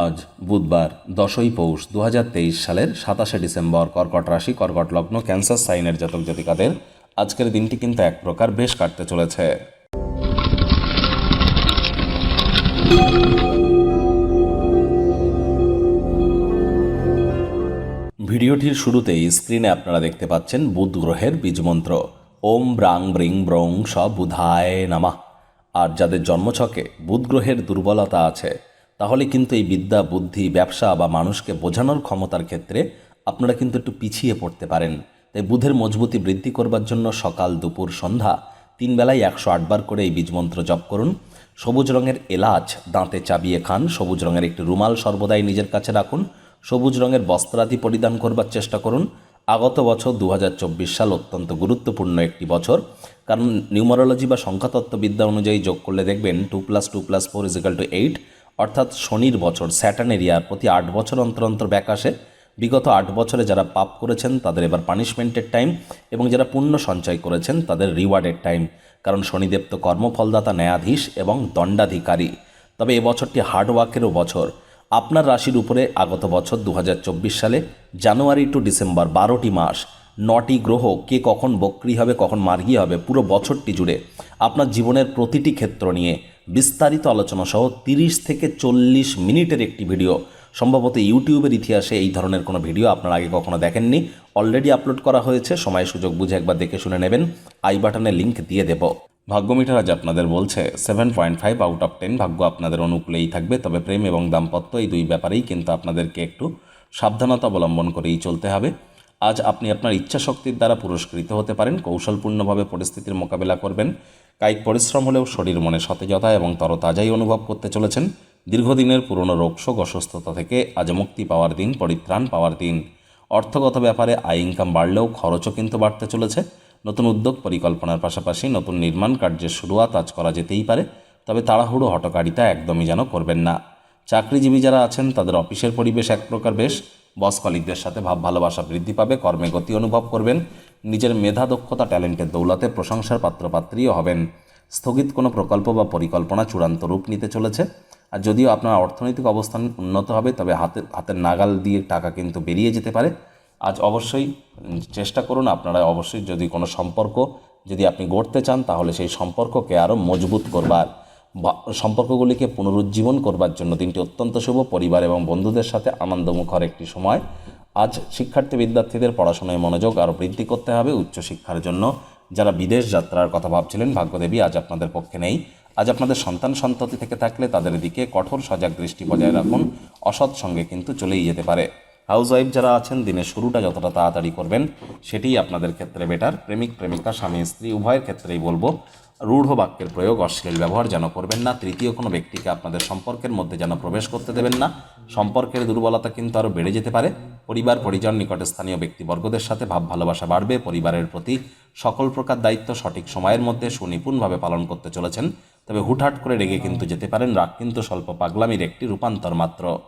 আজ বুধবার, দশই পৌষ দু হাজার তেইশ সালের সাতাশে ডিসেম্বর, কর্কট রাশি, কর্কট লগ্ন, ক্যান্সার সাইনের জাতক জাতিকাদের আজকের দিনটি কিন্তু এক প্রকার বেশ কাটতে চলেছে। ভিডিওটির শুরুতেই স্ক্রিনে আপনারা দেখতে পাচ্ছেন বুধ গ্রহের বীজমন্ত্র ওম ব্রাং ব্রিং ব্রং স বুধায় নামা। আর যাদের জন্মছকে বুধ গ্রহের দুর্বলতা আছে তাহলে কিন্তু এই বিদ্যা, বুদ্ধি, ব্যবসা বা মানুষকে বোঝানোর ক্ষমতার ক্ষেত্রে আপনারা কিন্তু একটু পিছিয়ে পড়তে পারেন। তাই বুধের মজবুতি বৃদ্ধি করবার জন্য সকাল, দুপুর, সন্ধ্যা তিন বেলায় একশো আটবার করে এই বীজমন্ত্র জপ করুন। সবুজ রঙের এলাচ দাঁতে চাবিয়ে খান, সবুজ রঙের একটি রুমাল সর্বদাই নিজের কাছে রাখুন, সবুজ রঙের বস্ত্রাদি পরিধান করবার চেষ্টা করুন। আগত বছর দু হাজার চব্বিশ সাল অত্যন্ত গুরুত্বপূর্ণ একটি বছর। কারণ নিউমারোলজি বা সংখ্যাতত্ত্ববিদ্যা অনুযায়ী যোগ করলে দেখবেন two plus two plus four equal to eight. অর্থাৎ শনির বছর স্যাটার্ন এরিয়ার প্রতি আট বছর অন্তর অন্তর ব্যাক আসে। বিগত আট বছরে যারা পাপ করেছেন, তাদের এবার পানিশমেন্টের টাইম এবং যারা পুণ্য সঞ্চয় করেছেন, তাদের রিওয়ার্ডের টাইম। কারণ শনিদেব তো কর্মফলদাতা, ন্যায়াধীশ এবং দণ্ডাধিকারী। তবে এবছরটি হার্ডওয়ার্কেরও বছর। আপনার রাশির উপরে আগত বছর দু হাজার চব্বিশ সালে, জানুয়ারি টু ডিসেম্বর বারোটি মাস। নটি গ্রহ কে কখন বক্রি হবে, কখন মার্গী হবে, পুরো বছরটি জুড়ে আপনার জীবনের প্রতিটি ক্ষেত্র নিয়ে বিস্তারিত আলোচনা সহ তিরিশ থেকে চল্লিশ মিনিটের একটি ভিডিও। সম্ভবত ইউটিউবের ইতিহাসে এই ধরনের কোনো ভিডিও আপনারা আগে কখনো দেখেননি। অলরেডি আপলোড করা হয়েছে, সময় সুযোগ বুঝে একবার দেখে শুনে নেবেন। আই বাটনে লিঙ্ক দিয়ে দেব। ভাগ্যমিটার আজ আপনাদের বলছে seven point five out of ten ভাগ্য আপনাদের অনুকূলেই থাকবে, তবে প্রেম এবং দাম্পত্য এই দুই ব্যাপারেই কিন্তু আপনাদেরকে একটু সাবধানতা অবলম্বন করেই চলতে হবে। আজ আপনি আপনার ইচ্ছা শক্তির দ্বারা পুরস্কৃত হতে পারেন, কৌশলপূর্ণভাবে পরিস্থিতির মোকাবেলা করবেন। কায়িক পরিশ্রম হলেও শরীর মনে সতেজতা এবং তরতাজাই অনুভব করতে চলেছেন। দীর্ঘদিনের পুরনো রোগশোক অসুস্থতা থেকে আজ মুক্তি পাওয়ার দিন, পরিত্রাণ পাওয়ার দিন। অর্থগত ব্যাপারে আয় ইনকাম বাড়লেও খরচও কিন্তু বাড়তে চলেছে। নতুন উদ্যোগ পরিকল্পনার পাশাপাশি নতুন নির্মাণ কার্যের শুরুয়াত আজ করা যেতেই পারে, তবে তাড়াহুড়ো, হটকারিতা একদমই যেন করবেন না। চাকরিজীবী যারা আছেন, তাদের অফিসের পরিবেশ এক প্রকার বেশ বস কলিকদের সাথে ভাব ভালোবাসা বৃদ্ধি পাবে, কর্মে গতি অনুভব করবেন, নিজের মেধা, দক্ষতা, ট্যালেন্টের দৌলতে প্রশংসার পাত্রপাত্রীও হবেন। স্থগিত কোনো প্রকল্প বা পরিকল্পনা চূড়ান্ত রূপ নিতে চলেছে। আর যদিও আপনার অর্থনৈতিক অবস্থান উন্নত হবে, তবে হাতের হাতের নাগাল দিয়ে টাকা কিন্তু বেরিয়ে যেতে পারে। আজ অবশ্যই চেষ্টা করুন আপনারা অবশ্যই যদি কোনো সম্পর্ক যদি আপনি গড়তে চান, তাহলে সেই সম্পর্ককে আরও মজবুত করবার। সম্পর্কগুলিকে পুনরুজ্জীবন করবার জন্য দিনটি অত্যন্ত শুভ, পরিবার এবং বন্ধুদের সাথে আনন্দমুখর একটি সময়। আজ শিক্ষার্থী বিদ্যার্থীদের পড়াশোনায় মনোযোগ আরও বৃদ্ধি করতে হবে উচ্চশিক্ষার জন্য। যারা বিদেশ যাত্রার কথা ভাবছিলেন, ভাগ্যদেবী আজ আপনাদের পক্ষে নেই। আজ আপনাদের সন্তান সন্ততি থেকে থাকলে তাদের দিকে কঠোর সজাগ দৃষ্টি বজায় রাখুন। অসৎ সঙ্গে কিন্তু চলেই যেতে পারে। হাউস ওয়াইফ যারা আছেন, দিনের শুরুটা যতটা তাড়াতাড়ি করবেন সেটিই আপনাদের ক্ষেত্রে বেটার প্রেমিক, প্রেমিকা, স্বামী, স্ত্রী, উভয়ের ক্ষেত্রেই বলব, রূঢ় বাক্যের প্রয়োগ, অশ্লীল ব্যবহার যেন করবেন না। তৃতীয় কোনো ব্যক্তিকে আপনাদের সম্পর্কের মধ্যে যেন প্রবেশ করতে দেবেন না। সম্পর্কের দুর্বলতা কিন্তু আরও বেড়ে যেতে পারে। পরিবার, পরিজন, নিকটে স্থানীয় ব্যক্তিবর্গদের সাথে ভাব ভালোবাসা বাড়বে। পরিবারের প্রতি সকল প্রকার দায়িত্ব সঠিক সময়ের মধ্যে সুনিপুণভাবে পালন করতে চলেছেন। তবে হুটহাট করে রেগে কিন্তু যেতে পারেন। রাগ কিন্তু স্বল্প পাগলামির একটি রূপান্তর মাত্র।